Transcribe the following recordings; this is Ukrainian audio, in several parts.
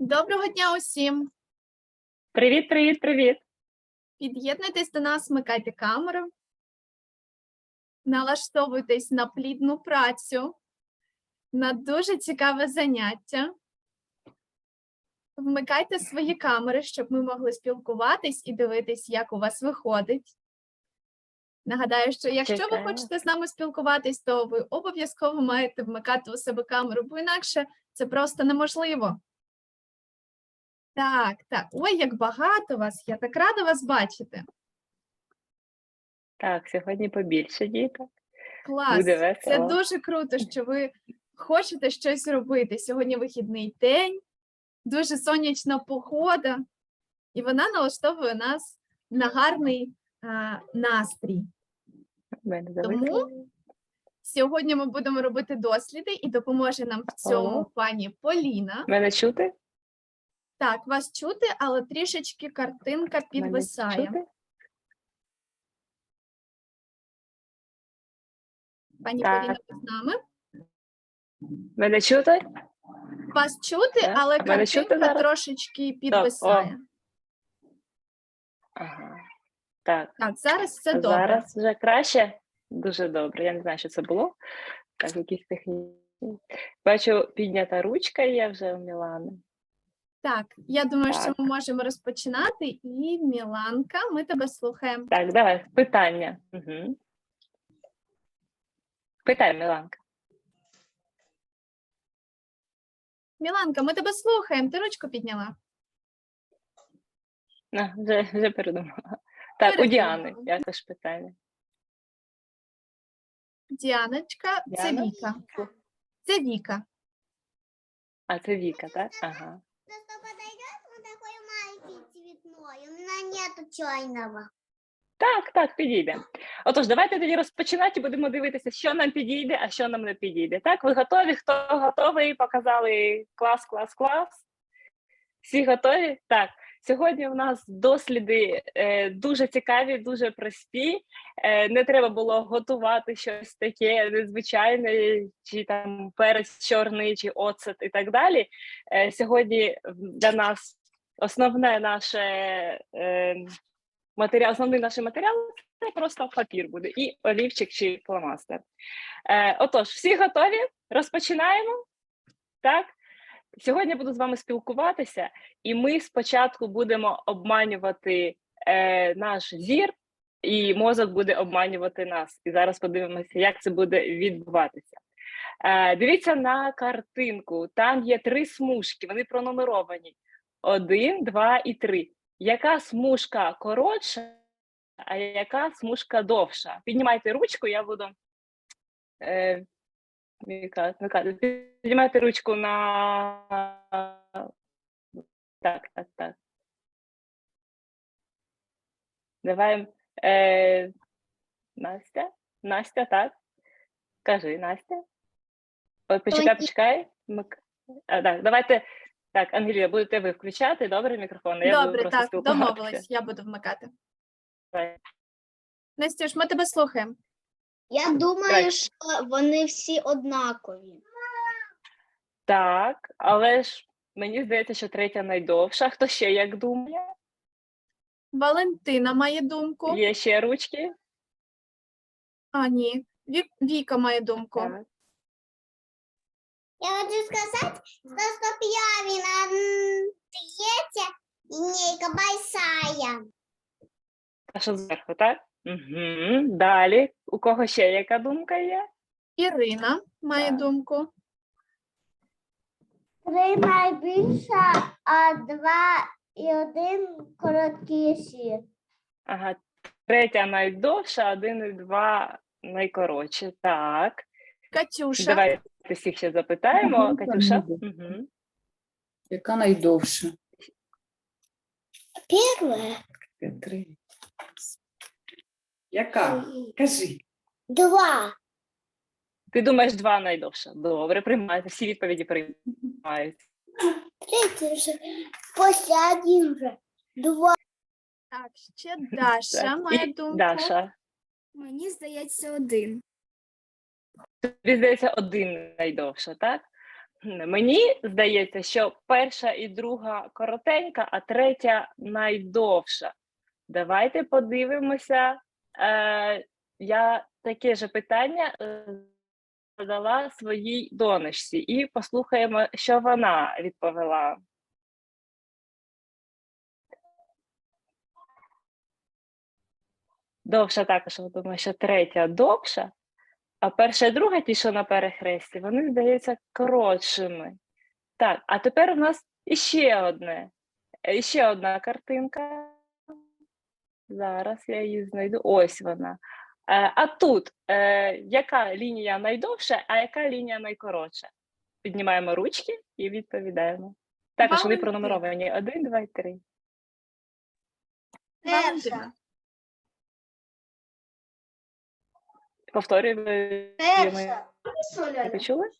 Доброго дня усім! Привіт, привіт, привіт. Під'єднуйтесь до нас, вмикайте камеру, налаштовуйтесь на плідну працю, на дуже цікаве заняття. Вмикайте свої камери, щоб ми могли спілкуватись і дивитись, як у вас виходить. Нагадаю, що якщо ви хочете з нами спілкуватись, то ви обов'язково маєте вмикати у себе камеру, бо інакше це просто неможливо. Так, так. Ой, як багато вас. Я так рада вас бачити. Так, сьогодні побільше діток. Клас. Буде Це дуже круто, що ви хочете щось робити. Сьогодні вихідний день, дуже сонячна погода, і вона налаштовує нас на гарний а, настрій. Тому. Сьогодні ми будемо робити досліди і допоможе нам в цьому О. пані Поліна. Мене чути? Так, вас чути, але трішечки картинка підвисає. Пані Так. Поліна, ви з нами? Мене чути? Вас чути, Так, але мене чути картинка зараз? трошечки підвисає. Ага. Так, Так, зараз все добре. зараз вже краще. Дуже добре. Я не знаю, що це було. Так, якісь технічні. Бачу, піднята ручка є вже у Мілани. Так, я думаю, що ми можемо розпочинати. І Міланка, ми тебе слухаємо. Так, давай, питання. Угу. Питай, Міланка. Міланка, ми тебе слухаємо. Ти ручку підняла. А, вже, вже передумала. Так, у Діани Передумала. якось питання. Діаночка, це Віка. Це Віка. А, це Віка, так? Ага. Просто подойдет вот такой маленький цветной. У меня нету чайного. Так, так, підійде. Отож, давайте тоді розпочинати будемо дивитися, що нам підійде, а що нам не підійде. Так, ви готові? Хто готовий? Показали клас, клас, клас. Всі готові? Так. Сьогодні у нас досліди е, дуже цікаві, дуже прості. Е, не треба було готувати щось таке незвичайне, чи там перець чорний, чи оцет і так далі. Е, сьогодні для нас основне наше матеріал, основний наш матеріал це просто папір буде і олівчик чи фломастер. Отож, всі готові? Розпочинаємо. Так? Сьогодні буду з вами спілкуватися, і ми спочатку будемо обманювати е, наш зір, і мозок буде обманювати нас. І зараз подивимося, як це буде відбуватися. Е, дивіться на картинку. Там є три смужки, вони пронумеровані: один, два і три. Яка смужка коротша, а яка смужка довша? Піднімайте ручку, я буду. Е, Піднімайте ручку на. Так, так, так. Давай. Е, Настя? Настя, так? Кажи, Настя. От, почекай, почекай. Мик- А, так, давайте. Так, Ангелія, будете ви включати, добре, мікрофон? Я буду Добре, просто так, спілкуватися. домовились. Я буду вмикати. Давай. Настюш, ми тебе слухаємо. Я думаю, Давай. що вони всі однакові. Так, але ж мені здається, що третя найдовша. Хто ще як думає? Валентина має думку. Є ще ручки? А, ні. Ві- Віка має думку. Так. Я хочу сказать, что я третья линейка большая. А що зверху, так? Угу. Далі. У кого ще яка думка є? Ірина має Так. думку. Три найбільша, а два і один короткіші. Ага, третя найдовша, один і два найкоротші. Так. Катюша. Давайте всіх ще запитаємо. Мгм, Катюша. Угу. Яка найдовша? Перша. Три. Яка? Кажи. Два. Ти думаєш, два найдовша. Добре, приймаєте. Всі відповіді приймають. Третя вже. Після один вже. Два. Так, ще Даша Так, має і думку. Даша. Мені здається, один. Тобі здається, один найдовша, так? Мені здається, що перша і друга коротенька, а третя найдовша. Давайте подивимося. Е, я таке же питання е, задала своїй донечці і послухаємо, що вона відповіла. Довша також, я думаю, що третя довша, а перша і друга, ті, що на перехресті, вони здаються коротшими. Так, а тепер у нас іще одне. Іще одна картинка. Зараз я її знайду. Ось вона. Е, А тут е, яка лінія найдовша, а яка лінія найкоротша? Піднімаємо ручки і відповідаємо. Також вони пронумеровані. Один, два, три. Валентина. Повторюємо. Перша. Почули?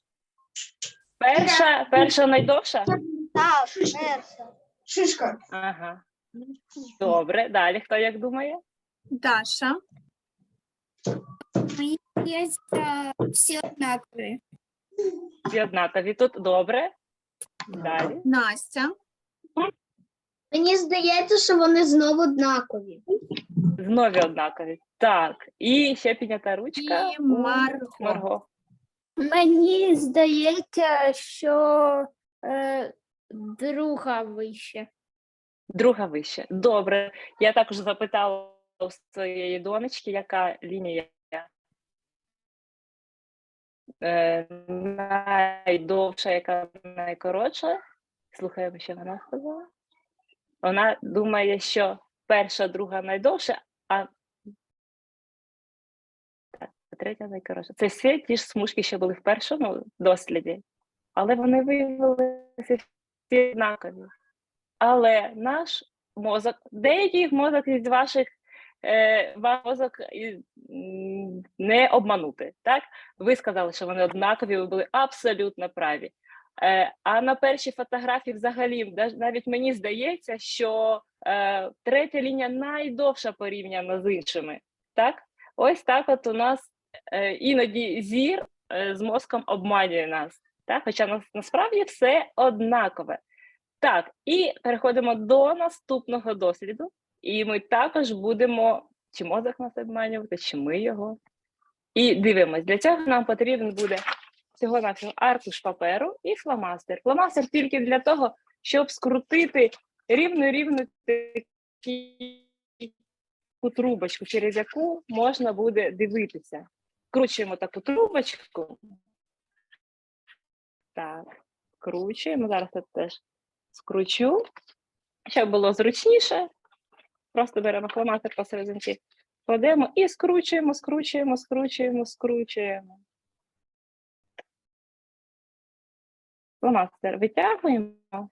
Перша, перша найдовша? Так, перша. Шишка. Ага. Добре. Далі хто як думає? Даша. Мені здається, всі однакові. Всі однакові тут добре. Далі. Настя. Мені здається, що вони знову однакові. Знову однакові. Так. І ще піднята ручка. І Марго. Марго. Мені здається, що е, друга вище. Друга вище. Добре. Я також запитала у своєї донечки, яка лінія е, найдовша, яка найкоротша. Слухаємо, що вона сказала. Вона думає, що перша, друга найдовша, а так, третя найкоротша. Це всі ті ж смужки, що були в першому досліді, але вони виявилися всі однакові. Але наш мозок, деякий мозок із ваших е, ваш мозок не обманути. Так? Ви сказали, що вони однакові, ви були абсолютно праві. Е, а на першій фотографії взагалі навіть мені здається, що е, третя лінія найдовша порівняно з іншими. Так? Ось так от у нас е, іноді зір е, з мозком обманює нас. Так? Хоча нас, насправді все однакове. Так, і переходимо до наступного досліду, і ми також будемо чи мозок нас обманювати, чи ми його. І дивимось, для цього нам потрібен буде всього навсього аркуш паперу і фломастер. Фломастер тільки для того, щоб скрутити рівну-рівну таку трубочку, через яку можна буде дивитися. Кручуємо таку трубочку. Так, кручуємо. Зараз я теж скручу, щоб було зручніше. Просто беремо фломастер посерединки, кладемо і скручуємо, скручуємо, скручуємо, скручуємо. Фломастер витягуємо,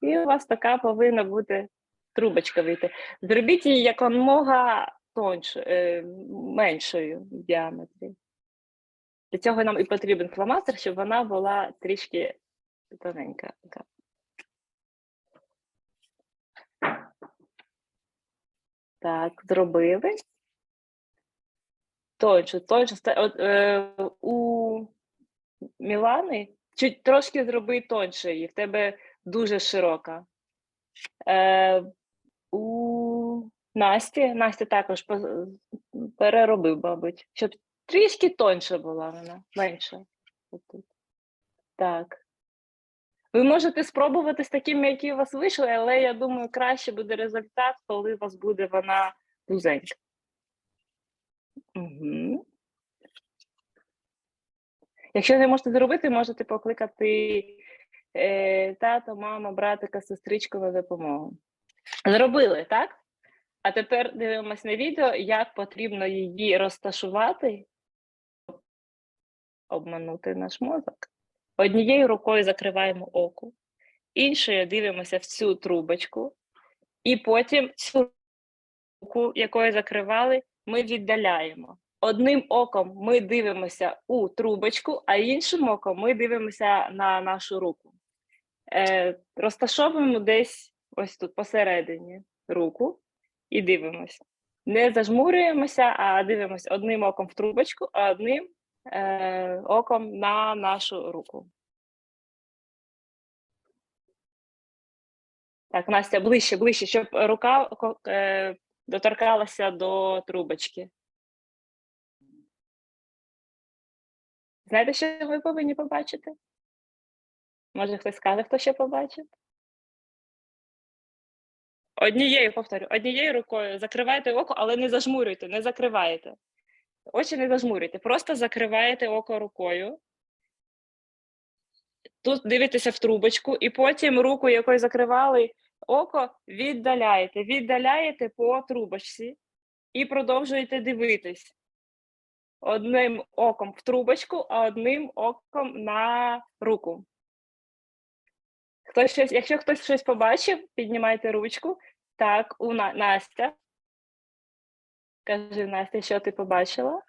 і у вас така повинна бути трубочка вийти. Зробіть її якомога тоньше, е, меншою в діаметрі. Для цього нам і потрібен фломастер, щоб вона була трішки тоненька. така. Так, зробили. Тоньше. Ста- От, е, у Мілани чуть трошки зроби тоньше її, в тебе дуже широка. Е, у Насті, Настя також переробив, мабуть, щоб трішки тоньше була вона, менше. Так. Ви можете спробувати з такими, які у вас вийшли, але я думаю, краще буде результат, коли у вас буде вона вузенька. Угу. Якщо не можете зробити, можете покликати е, тато, мама, братика, сестричку на допомогу. Зробили, так? А тепер дивимось на відео, як потрібно її розташувати, обманути наш мозок. Однією рукою закриваємо око, іншою дивимося в цю трубочку, і потім цю руку, якою закривали, ми віддаляємо. Одним оком ми дивимося у трубочку, а іншим оком ми дивимося на нашу руку. Е, розташовуємо десь ось тут посередині руку і дивимося. Не зажмурюємося, а дивимося одним оком в трубочку, а одним е, оком на нашу руку. Так, Настя ближче, ближче, щоб рука е, доторкалася до трубочки. Знаєте, що ви повинні побачити? Може, хтось скаже, хто ще побачив? Однією повторю, однією рукою закривайте око, але не зажмурюйте, не закривайте. Очі не зажмурюйте, просто закриваєте око рукою. Тут дивитеся в трубочку, і потім руку, якою закривали око, віддаляєте. Віддаляєте по трубочці і продовжуєте дивитись. Одним оком в трубочку, а одним оком на руку. Хтось щось, якщо хтось щось побачив, піднімайте ручку. Так, у На- Настя. Кажи, Настя, що ти побачила?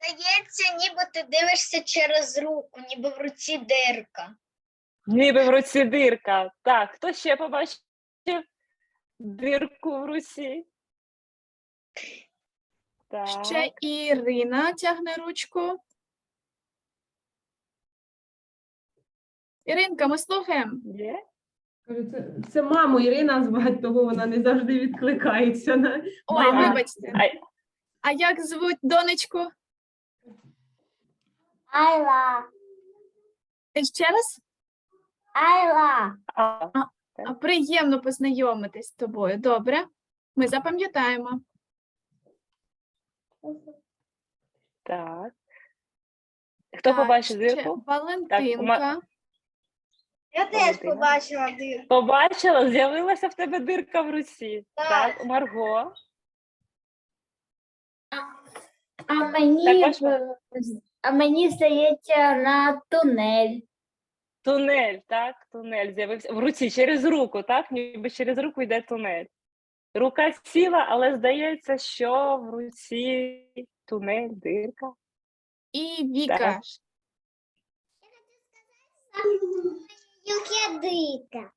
Здається, ніби ти дивишся через руку, ніби в руці дирка. Ніби в руці дирка. Так, хто ще побачив дирку в руці? Так. Ще Ірина тягне ручку. Іринка, ми слухаємо. Є? Кажу, Це, це маму Ірина звати, того вона не завжди відкликається. На... Ой, Мама. вибачте. А, А як звуть донечку? Айла, Ще раз? Айла. а, Приємно познайомитись з тобою. Добре. Ми запам'ятаємо. так. Хто Так, побачив ще дирку? Валентинка. Я теж Валентина. побачила дирку. Побачила, з'явилася в тебе дирка в руці. Так. Так, Марго. А мені, Так, в- а мені здається на тунель. Тунель, так, тунель з'явився в руці через руку, так? Ніби через руку йде тунель. Рука сіла, але здається, що в руці тунель, дирка. І Віка. Так. Юке дирка.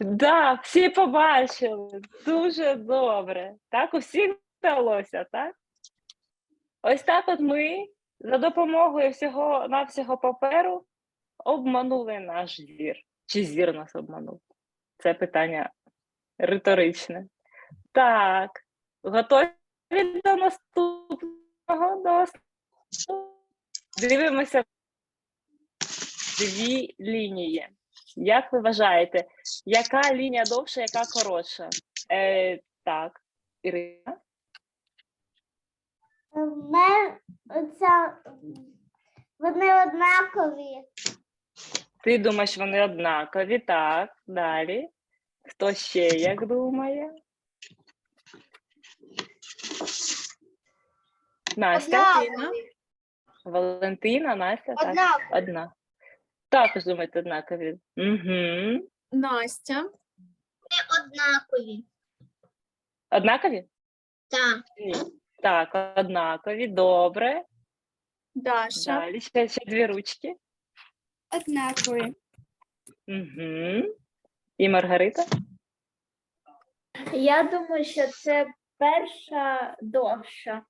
Да, всі побачили. Дуже добре. Так, у всіх вдалося, так? Ось так от ми за допомогою всього навсього паперу обманули наш зір. Чи зір нас обманув? Це питання риторичне. Так, готові до наступного досвіду? Дивимося дві лінії. Як ви вважаєте, яка лінія довша, яка коротша? Е, так, Ірина. Оця... Вони однакові. Ти думаєш, вони однакові, так, далі. Хто ще як думає? Настя, Ірина. Валентина, Настя, так. Однакові. Одна. Також думаєте однакові. Угу. Настя. Вони однакові. Однакові? Так. Ні. Так, однакові, добре. Даша. Далі ще, ще дві ручки. Однакові. Угу. І Маргарита? Я думаю, що це перша довша.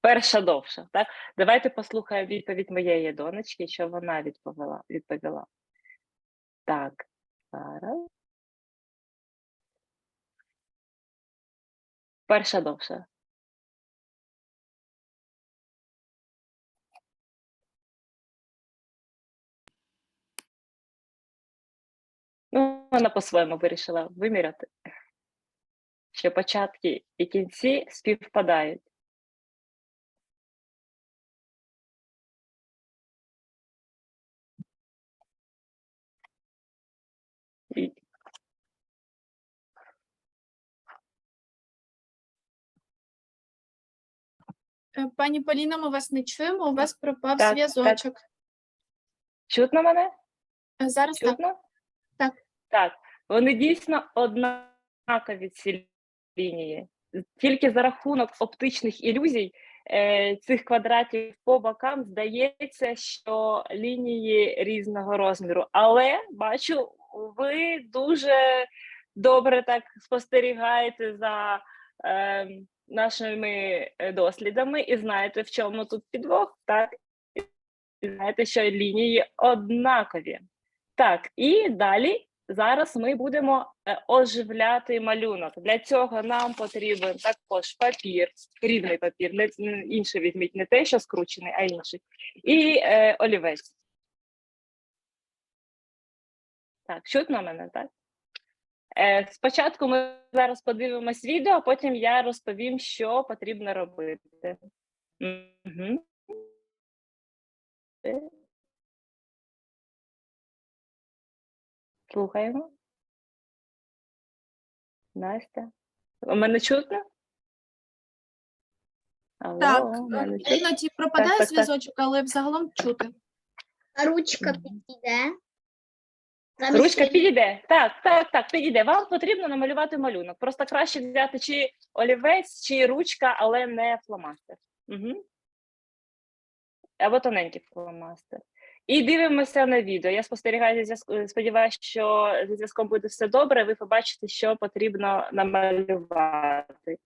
Перша довша, так? Давайте послухаємо відповідь моєї донечки, що вона відповіла. відповіла. Так, зараз. Перша довша. Вона по-своєму вирішила виміряти, що початки і кінці співпадають. Е, Пані Поліна, ми вас не чуємо, у вас пропав Так, зв'язочок. Чутно мене? Е, Зараз. Чутно? Так. Так, вони дійсно однакові ці лінії. Тільки за рахунок оптичних ілюзій е, цих квадратів по бокам здається, що лінії різного розміру. Але бачу, ви дуже добре так спостерігаєте за е, нашими е, дослідами і знаєте, в чому тут підвох, так? І знаєте, що лінії однакові. Так, і далі зараз ми будемо е, оживляти малюнок. Для цього нам потрібен також папір, рівний папір, не інший візьміть, не те, що скручений, а інший. І е, олівець. Так, чутно мене, так? Е, спочатку ми зараз подивимось відео, а потім я розповім, що потрібно робити. Угу. Слухаємо. Настя. У мене чутно? Алло, Так, мене чутно? іноді пропадає так, так. зв'язочок, але взагалом чути. Ручка підійде. Ручка підійде. Так, так, так, підійде. Вам потрібно намалювати малюнок. Просто краще взяти чи олівець, чи ручка, але не фломастер. Угу. Або тоненький фломастер. І дивимося на відео. Я спостерігаю. Сподіваюся, що зі зв'язком буде все добре. Ви побачите, що потрібно намалювати.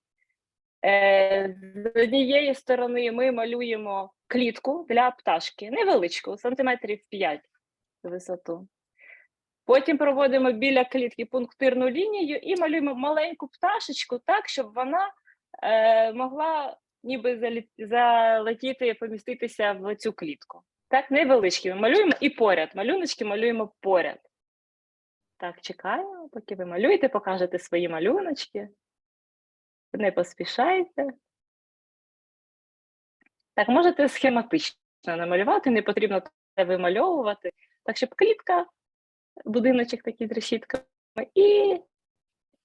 Е, з однієї сторони ми малюємо клітку для пташки, невеличку, сантиметрів 5 в висоту. Потім проводимо біля клітки пунктирну лінію і малюємо маленьку пташечку так, щоб вона е, могла ніби залетіти, поміститися в цю клітку. Так, невеличкі ми малюємо і поряд. Малюночки малюємо поряд. Так, чекаємо, поки ви малюєте, покажете свої малюночки. Не поспішайте. Так, можете схематично намалювати, не потрібно вимальовувати. Так, щоб клітка будиночок такий з решітками і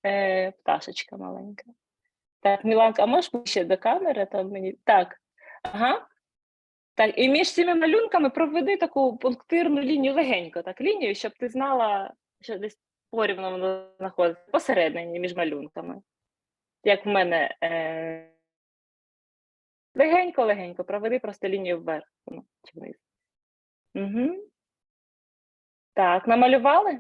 е, пташечка маленька. Так, Міланка, а можеш ще до камери? Там мені... Так. Ага. Так, і між цими малюнками проведи таку пунктирну лінію легенько, так, лінію, щоб ти знала, що десь порівну воно знаходиться посередині між малюнками. Як в мене е... легенько-легенько, проведи просто лінію вверх ну, чи вниз. Угу. Так, намалювали?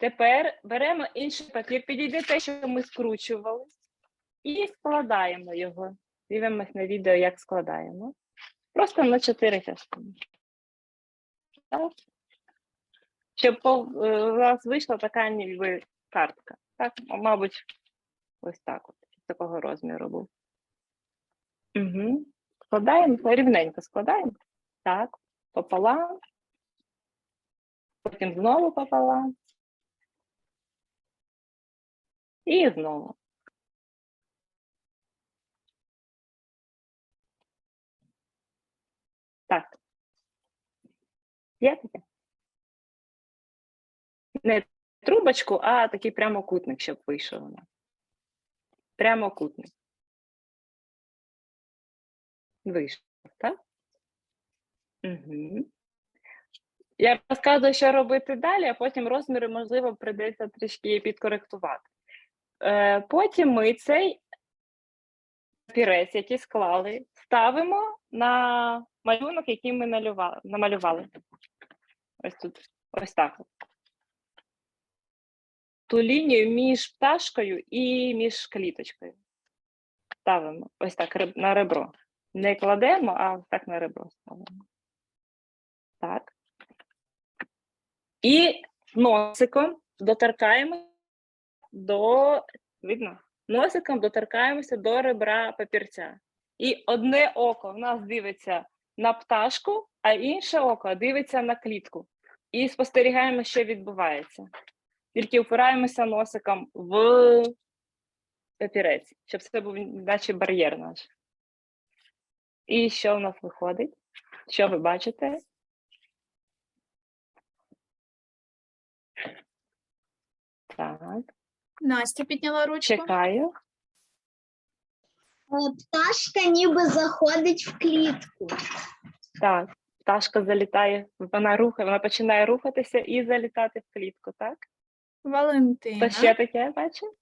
Тепер беремо інший папір, підійде те, що ми скручували, і складаємо його. Дивимось на відео, як складаємо. Просто на чотири частини. Так. Щоб е, у вас вийшла така ніби картка. Так, мабуть, ось так от, такого розміру був. Угу. Складаємо, рівненько складаємо. Так, пополам. Потім знову пополам. І знову. Так. Є таке? Не трубочку, а такий прямокутник, щоб вийшов у нас. Прямокутник. Вийшов, так? Угу. Я розказую, що робити далі, а потім розміри, можливо, прийдеться трішки підкоректувати. Е, потім ми цей папірець, який склали, ставимо на малюнок, який ми налювали, намалювали. Ось тут, ось так. Ту лінію між пташкою і між кліточкою. Ставимо ось так на ребро. Не кладемо, а ось так на ребро ставимо. Так. І носиком доторкаємо до, видно, носиком доторкаємося до ребра папірця. І одне око в нас дивиться на пташку, а інше око дивиться на клітку. І спостерігаємо, що відбувається. Тільки впираємося носиком в папірець, щоб це був наче бар'єр наш. І що в нас виходить? Що ви бачите? Так, Настя підняла ручку. чекаю. Е, Пташка ніби заходить в клітку. Так, пташка залітає, вона рухає, вона починає рухатися і залітати в клітку, так? Валентина. Хто ще таке бачив?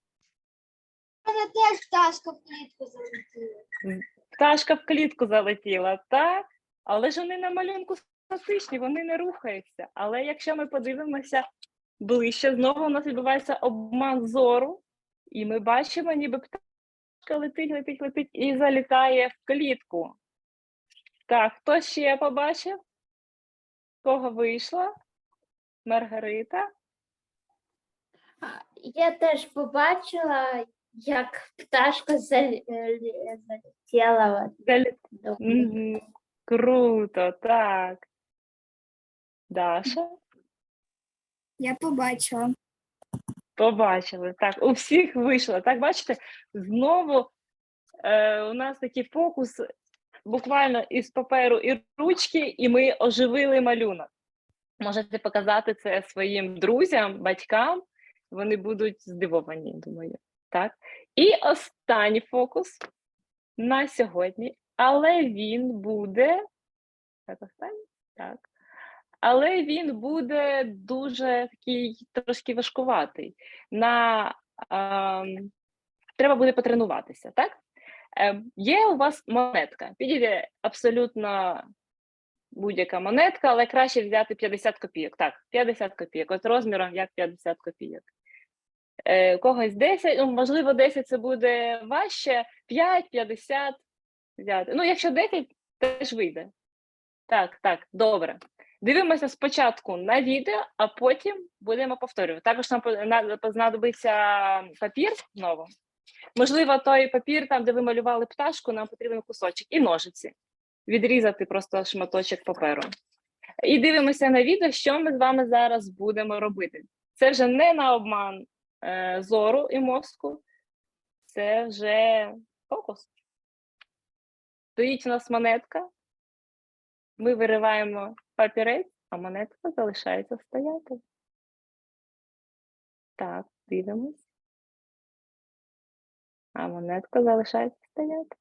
Вона теж пташка в клітку залетіла. Пташка в клітку залетіла, так? Але ж вони на малюнку статичні, вони не рухаються. Але якщо ми подивимося ближче, знову у нас відбувається обман зору, і ми бачимо, ніби пташка летить, летить, летить і залітає в клітку. Так, хто ще побачив? Кого вийшла? Маргарита. Я теж побачила, як пташка зал- е, залетіла. от Далі- до- Мгм. Круто, так. Даша, Я побачила. побачили. Так, у всіх вийшло. Так, бачите, знову е, у нас такий фокус буквально із паперу і ручки, і ми оживили малюнок. Можете показати це своїм друзям, батькам. Вони будуть здивовані, думаю. Так. І останній фокус на сьогодні, але він буде. Так, останній? Так. Але він буде дуже такий трошки важкуватий. На, ем, треба буде потренуватися, так? Ем, є у вас монетка. Підійде абсолютно будь-яка монетка, але краще взяти 50 копійок. Так, 50 копійок. От розміром як 50 копійок. Е, когось 10, ну, можливо, 10 це буде важче, 5, 50 взяти. Ну, якщо 10, теж вийде. Так, так, добре. Дивимося спочатку на відео, а потім будемо повторювати. Також нам знадобиться папір знову. Можливо, той папір, там, де ви малювали пташку, нам потрібен кусочок і ножиці. Відрізати просто шматочок паперу. І дивимося на відео, що ми з вами зараз будемо робити. Це вже не на обман е, зору і мозку, це вже фокус. Стоїть у нас монетка. Ми вириваємо папірець, а монетка залишається стояти. Так, дивимось. А монетка залишається стояти.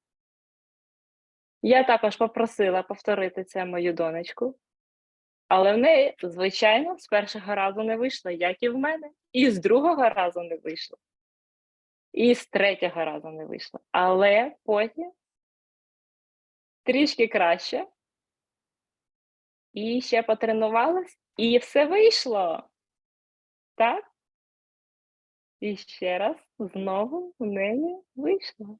Я також попросила повторити це мою донечку, але в неї, звичайно, з першого разу не вийшло, як і в мене, і з другого разу не вийшло, і з третього разу не вийшло. Але потім трішки краще. І ще потренувалась, і все вийшло. Так? І ще раз знову в неї вийшло.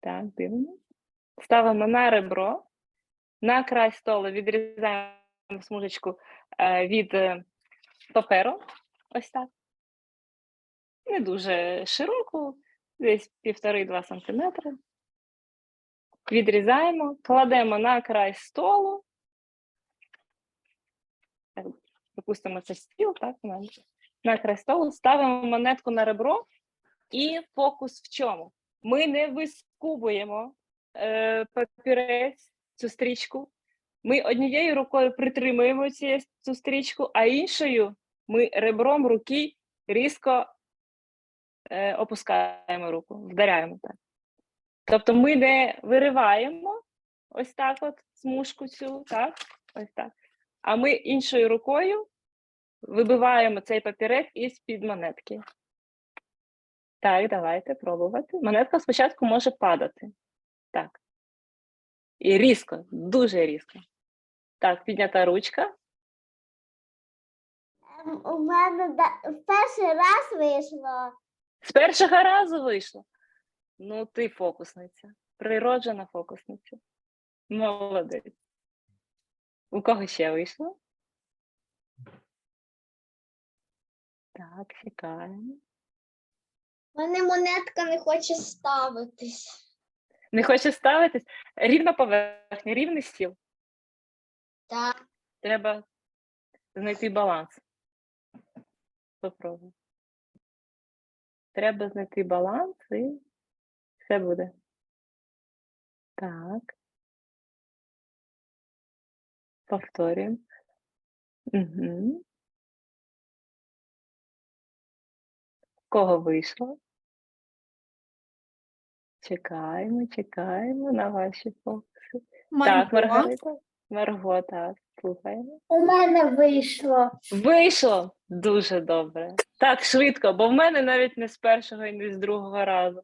Так, дивимось. Ставимо на ребро, на край столу відрізаємо смужечку е, від е, паперу. Ось так. Не дуже широку, десь півтори-два сантиметри. Відрізаємо, кладемо на край столу. Так, Припустимо, це стіл, так? На край столу ставимо монетку на ребро. І фокус в чому? Ми не вискубуємо е, папірець, цю стрічку. Ми однією рукою притримуємо ці, цю стрічку, а іншою ми ребром руки різко е, опускаємо руку, вдаряємо так. Тобто ми не вириваємо ось так от смужку цю, так, ось так. А ми іншою рукою вибиваємо цей папірець із-під монетки. Так, давайте пробувати. Монетка спочатку може падати. Так. І різко, дуже різко. Так, піднята ручка. Ем, У мене да- в перший раз вийшло. З першого разу вийшло. Ну, ти фокусниця. Природжена фокусниця. Молодець. У кого ще вийшло? Так, чекаємо. У мене монетка не хоче ставитись. Не хоче ставитись? Рівна поверхня, рівний стіл. Так. Треба знайти баланс. Попробуй. Треба знайти баланс і все буде. Так. Повторюємо. Угу. Кого вийшло? Чекаємо, чекаємо на ваші фокуси. Так, Маргарита. Марго, так, слухаємо. У мене вийшло. Вийшло дуже добре. Так швидко, бо в мене навіть не з першого і не з другого разу.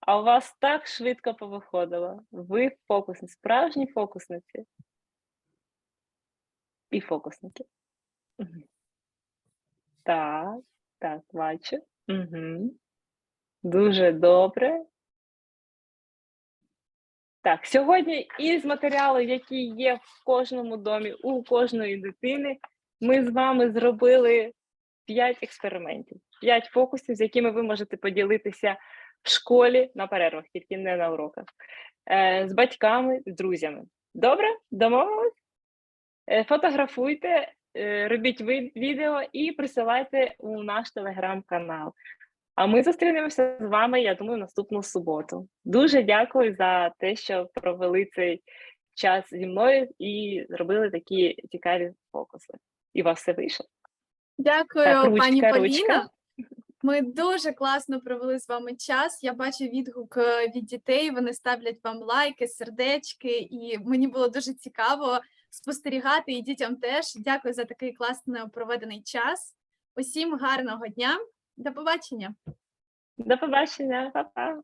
А у вас так швидко повиходило. Ви фокусні, справжні фокусниці. І фокусники. Так, так, бачу. Угу. Дуже добре. Так, сьогодні із матеріалів, які є в кожному домі, у кожної дитини, ми з вами зробили 5 експериментів, 5 фокусів, з якими ви можете поділитися в школі на перервах, тільки не на уроках, е, з батьками, з друзями. Добре? Домовились? Е, Фотографуйте, робіть відео і присилайте у наш телеграм-канал. А ми зустрінемося з вами, я думаю, наступну суботу. Дуже дякую за те, що провели цей час зі мною і зробили такі цікаві фокуси. І у вас все вийшло. Дякую, Так, ручка, пані. Поліна. Ми дуже класно провели з вами час. Я бачу відгук е, від дітей. Вони ставлять вам лайки, сердечки, і мені було дуже цікаво спостерігати і дітям теж. Дякую за такий класно проведений час. Усім гарного дня. До побачення. До побачення, па-па.